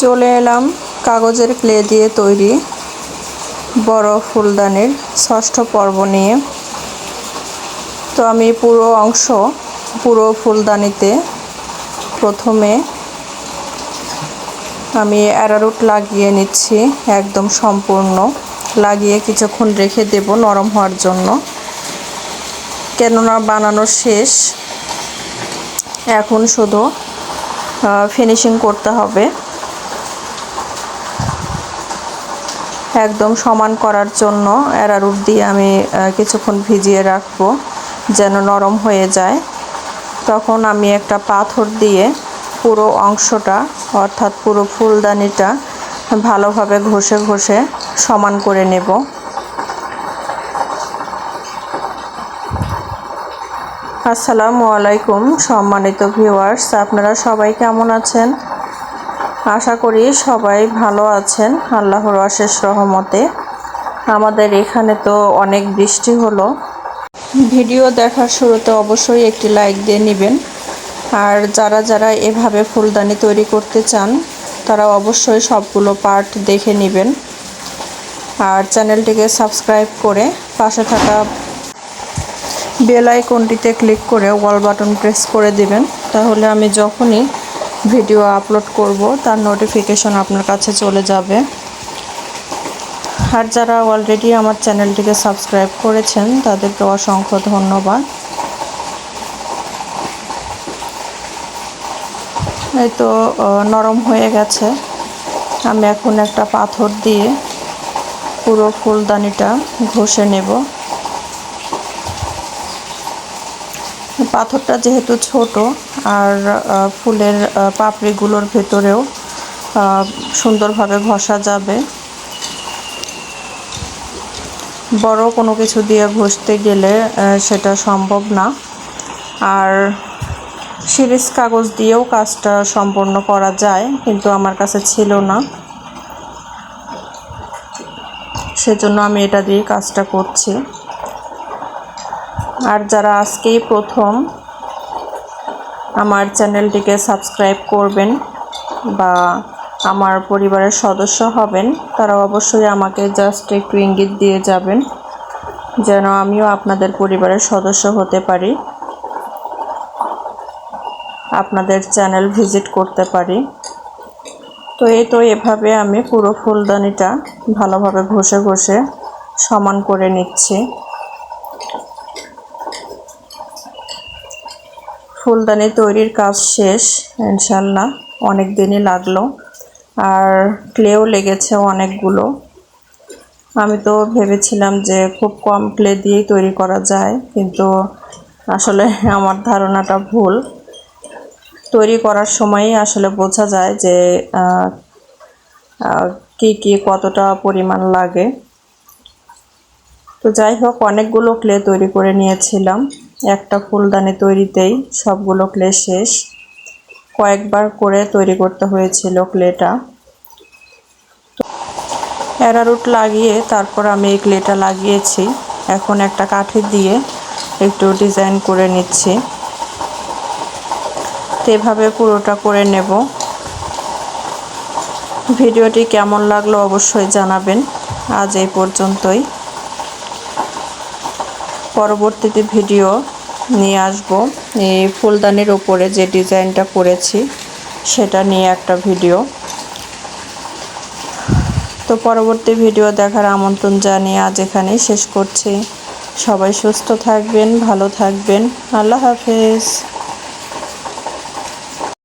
চলে এলাম কাগজের ক্লে দিয়ে তৈরি বড় ফুলদানির ষষ্ঠ পর্ব নিয়ে। তো আমি পুরো অংশ, পুরো ফুলদানিতে প্রথমে আমি অ্যারারুট লাগিয়ে নিচ্ছি, একদম সম্পূর্ণ। লাগিয়ে কিছুক্ষণ রেখে দেব নরম হওয়ার জন্য। কেননা বানানো শেষ, এখন শুধু ফিনিশিং করতে হবে। একদম সমান করার জন্য অ্যারারুট দিয়ে আমি কিছুক্ষণ ভিজিয়ে রাখব যেন নরম হয়ে যায়। তখন আমি একটা পাথর দিয়ে পুরো অংশটা, অর্থাৎ পুরো ফুলদানিটা ভালোভাবে ঘষে ঘষে সমান করে নেব। আসসালামু আলাইকুম সম্মানিত ভিউয়ার্স, আপনারা সবাই কেমন আছেন? আশা করি সবাই ভালো আছেন, আল্লাহর অশেষ রহমতে। আমাদের এখানে তো অনেক বৃষ্টি হলো। ভিডিও দেখার শুরুতে অবশ্যই একটি লাইক দিয়ে নেবেন। আর যারা যারা এভাবে ফুলদানি তৈরি করতে চান, তারা অবশ্যই সবগুলো পার্ট দেখে নেবেন। আর চ্যানেলটিকে সাবস্ক্রাইব করে পাশে থাকা বেল আইকনটিতে ক্লিক করে ওয়াল বাটন প্রেস করে দেবেন। তাহলে আমি যখনই ভিডিও আপলোড করব, তার নোটিফিকেশন আপনার কাছে চলে যাবে। আর যারা অলরেডি আমার চ্যানেলটিকে সাবস্ক্রাইব করেছেন, তাদেরকে অসংখ্য ধন্যবাদ। এই তো নরম হয়ে গেছে। আমি এখন একটা পাথর দিয়ে পুরো ফুলদানিটা ঘষে নেব। পাথরটা যেহেতু ছোট আর ফুলের পাপড়িগুলোর ভেতরেও সুন্দরভাবে ঘষা যাবে। বড় কোনো কিছু দিয়ে ঘষতে গেলে সেটা সম্ভব না। আর সিরিজ কাগজ দিয়েও কাজটা সম্পন্ন করা যায়, কিন্তু আমার কাছে ছিল না। সেজন্য আমি এটা দিয়ে কাজটা করছি। আর যারা আজকেই প্রথম, আমার চ্যানেলটিকে সাবস্ক্রাইব করবেন বা আমার পরিবারের সদস্য হবেন তারা অবশ্যই আমাকে জাস্ট একটু ইঙ্গিত দিয়ে যাবেন যেন আমিও আপনাদের পরিবারের সদস্য হতে পারি, আপনাদের চ্যানেল ভিজিট করতে পারি। তো এই তো এভাবে আমি পুরো ফুলদানিটা ভালোভাবে ঘষে ঘষে সমান করে নিচ্ছি। ফুলদানি তৈরির কাজ শেষ, ইনশাল্লাহ। অনেক দিনই লাগল। আর ক্লেও লেগেছে অনেকগুলো। আমি তো ভেবেছিলাম যে খুব কম ক্লে দিয়েই তৈরি করা যায়, কিন্তু আসলে আমার ধারণাটা ভুল। তৈরি করার সময়ই আসলে বোঝা যায় যে কি কি, কতটা পরিমাণ লাগে। তো যাই হোক, অনেকগুলো ক্লে তৈরি করে নিয়েছিলাম। একটা ফুলদানি তৈরিতেই সবগুলো ক্লে শেষ। কয়েকবার করে তৈরি করতে হয়েছিল ক্লেটা। অ্যারারুট লাগিয়ে তারপর আমি এই ক্লেটা লাগিয়েছি। এখন একটা কাঠি দিয়ে একটু ডিজাইন করে নিচ্ছি। এভাবে পুরোটা করে নেব। ভিডিওটি কেমন লাগল অবশ্যই জানাবেন। আজ এই পর্যন্তই। পরবর্তীতে ভিডিও নিয়ে আসব। এই ফুলদানির ওপরে যে ডিজাইনটা করেছি, সেটা নিয়ে একটা ভিডিও। তো পরবর্তী ভিডিও দেখার আমন্ত্রণ জানিয়ে আজ এখানে শেষ করছি। সবাই সুস্থ থাকবেন, ভালো থাকবেন। আল্লাহ হাফেজ।